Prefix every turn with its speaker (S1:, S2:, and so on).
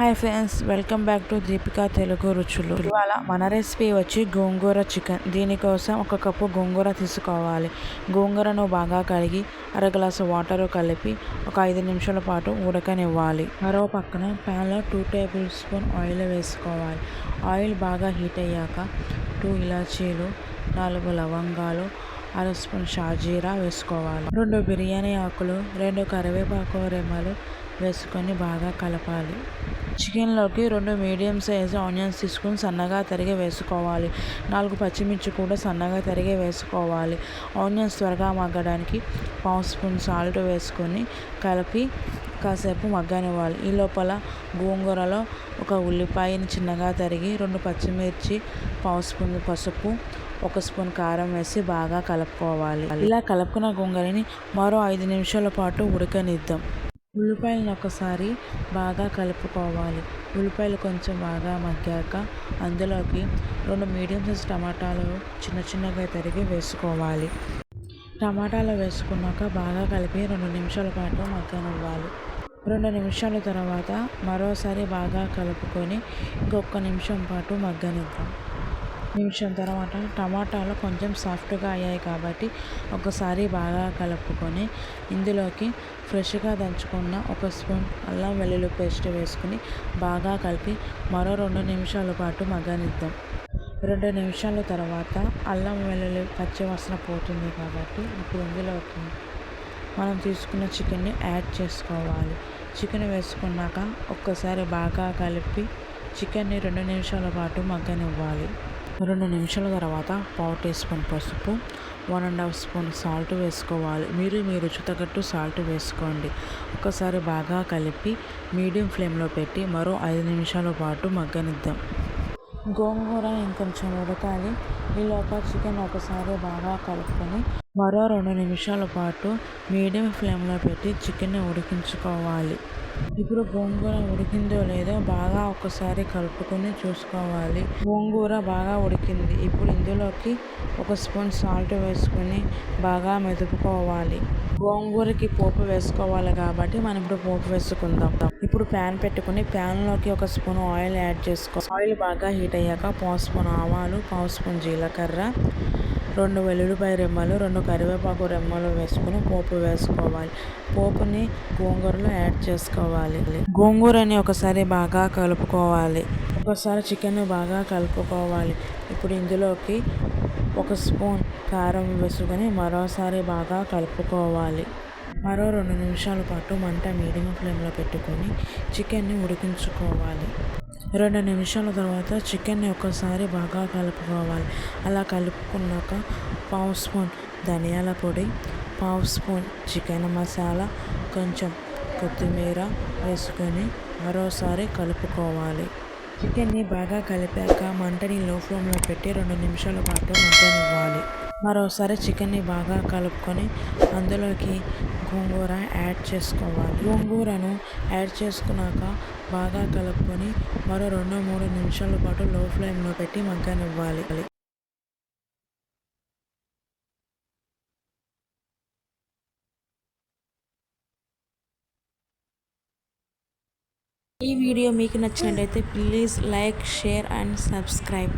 S1: Hi friends welcome back to Deepika Telugu రుచులు ఇవాళ మన రెసిపీ వచ్చి గోంగూర చికెన్ దీనికోసం ఒక కప్పు గోంగూర తీసుకోవాలి. గోంగూరను బాగా కడిగి అర గ్లాసు వాటర్ కలిపి ఒక ఐదు నిమిషాల పాటు ఉడకనివ్వాలి. మరో పక్కన ప్యాన్లో టూ టేబుల్ స్పూన్ ఆయిల్ వేసుకోవాలి. ఆయిల్ బాగా హీట్ అయ్యాక టూ ఇలాచీలు నాలుగు లవంగాలు అర స్పూన్ షాజీరా వేసుకోవాలి. రెండు బిర్యానీ ఆకులు రెండు కరివేపాకు రెమ్మలు వేసుకొని బాగా కలపాలి. చికెన్లోకి రెండు మీడియం సైజు ఆనియన్స్ తీసుకొని సన్నగా తరిగి వేసుకోవాలి. నాలుగు పచ్చిమిర్చి కూడా సన్నగా తరిగి వేసుకోవాలి. ఆనియన్స్ త్వరగా మగ్గడానికి పావు స్పూన్ సాల్ట్ వేసుకొని కలిపి కాసేపు మగ్గనివ్వాలి. ఈ లోపల గోంగూరలో ఒక ఉల్లిపాయని చిన్నగా తరిగి రెండు పచ్చిమిర్చి పావు స్పూన్ పసుపు ఒక స్పూన్ కారం వేసి బాగా కలుపుకోవాలి. ఇలా కలుపుకున్న గోంగూరని మరో ఐదు నిమిషాల పాటు ఉడకనిద్దాం. ఉల్లిపాయలను ఒకసారి బాగా కలుపుకోవాలి. ఉల్లిపాయలు కొంచెం బాగా మగ్గాక అందులోకి రెండు మీడియం సైజ్ టమాటాలు చిన్న చిన్నగా తరిగి వేసుకోవాలి. టమాటాలు వేసుకున్నాక బాగా కలిపి రెండు నిమిషాల పాటు మగ్గనివ్వాలి. రెండు నిమిషాల తర్వాత మరోసారి బాగా కలుపుకొని ఇంకొక నిమిషం పాటు మగ్గనిద్దాం. నిమిషం తర్వాత టమాటాలు కొంచెం సాఫ్ట్గా అయ్యాయి కాబట్టి ఒకసారి బాగా కలుపుకొని ఇందులోకి ఫ్రెష్గా దంచుకున్న ఒక స్పూన్ అల్లం వెల్లుల్లి పేస్ట్ వేసుకుని బాగా కలిపి మరో రెండు నిమిషాల పాటు మగ్గనిద్దాం. రెండు నిమిషాల తర్వాత అల్లం వెల్లుల్లి పచ్చివాసన పోతుంది కాబట్టి ఇప్పుడు ఇందులో మనం తీసుకున్న చికెన్ని యాడ్ చేసుకోవాలి. చికెన్ వేసుకున్నాక ఒక్కసారి బాగా కలిపి చికెన్ని రెండు నిమిషాల పాటు మగ్గనివ్వాలి. రెండు నిమిషాల తర్వాత పావు టీ స్పూన్ పసుపు one and half spoon salt వేసుకోవాలి. మీరు మీ రుచి తగ్గట్టు సాల్ట్ వేసుకోండి. ఒకసారి బాగా కలిపి మీడియం ఫ్లేమ్లో పెట్టి మరో ఐదు నిమిషాల పాటు మగ్గనిద్దాం. గోంగూర ఇంకొంచెం ఉడకాలి. ఈలోప చికెన్ ఒకసారి బాగా కలుపుకొని మరో రెండు నిమిషాల పాటు మీడియం ఫ్లేమ్లో పెట్టి చికెన్ని ఉడికించుకోవాలి. ఇప్పుడు గోంగూర ఉడికిందో లేదో బాగా ఒకసారి కలుపుకొని చూసుకోవాలి. గోంగూర బాగా ఉడికింది. ఇప్పుడు ఇందులోకి ఒక స్పూన్ సాల్ట్ వేసుకొని బాగా మెదుపుకోవాలి. గోంగూరకి పోపు వేసుకోవాలి కాబట్టి మనం ఇప్పుడు పోపు వేసుకుందాం. ఇప్పుడు ప్యాన్ పెట్టుకుని ప్యాన్లోకి ఒక స్పూన్ ఆయిల్ యాడ్ చేసుకో ఆయిల్ బాగా హీట్ అయ్యాక పావు స్పూన్ ఆవాలు పావు స్పూన్ జీలకర్ర రెండు వెల్లుల్లిపాయ రెమ్మలు రెండు కరివేపాకు రెమ్మలు వేసుకుని పోపు వేసుకోవాలి. పోపుని గోంగూరలో యాడ్ చేసుకోవాలి. గోంగూరని ఒకసారి బాగా కలుపుకోవాలి. ఒకసారి చికెన్ బాగా కలుపుకోవాలి. ఇప్పుడు ఇందులోకి ఒక స్పూన్ కారం వేసుకొని మరోసారి బాగా కలుపుకోవాలి. మరో రెండు నిమిషాల పాటు మంట మీడియం ఫ్లేమ్లో పెట్టుకొని చికెన్ని ఉడికించుకోవాలి. రెండు నిమిషాల తర్వాత చికెన్ని ఒకసారి బాగా కలుపుకోవాలి. అలా కలుపుకున్నాక పావు స్పూన్ ధనియాల పొడి పావు స్పూన్ చికెన్ మసాలా కొంచెం కొత్తిమీర వేసుకొని మరోసారి కలుపుకోవాలి. చికెన్ని బాగా కలిపాక మంటని లో ఫ్లేమ్లో పెట్టి రెండు నిమిషాల పాటు మగ్గనివ్వాలి. మరోసారి చికెన్ని బాగా కలుపుకొని అందులోకి గోంగూర యాడ్ చేసుకోవాలి. గోంగూరను యాడ్ చేసుకున్నాక బాగా కలుపుకొని మరో రెండు మూడు నిమిషాల పాటు లో ఫ్లేమ్లో పెట్టి మగ్గనివ్వాలి. ఈ వీడియో మీకు నచ్చినట్లయితే please like share and subscribe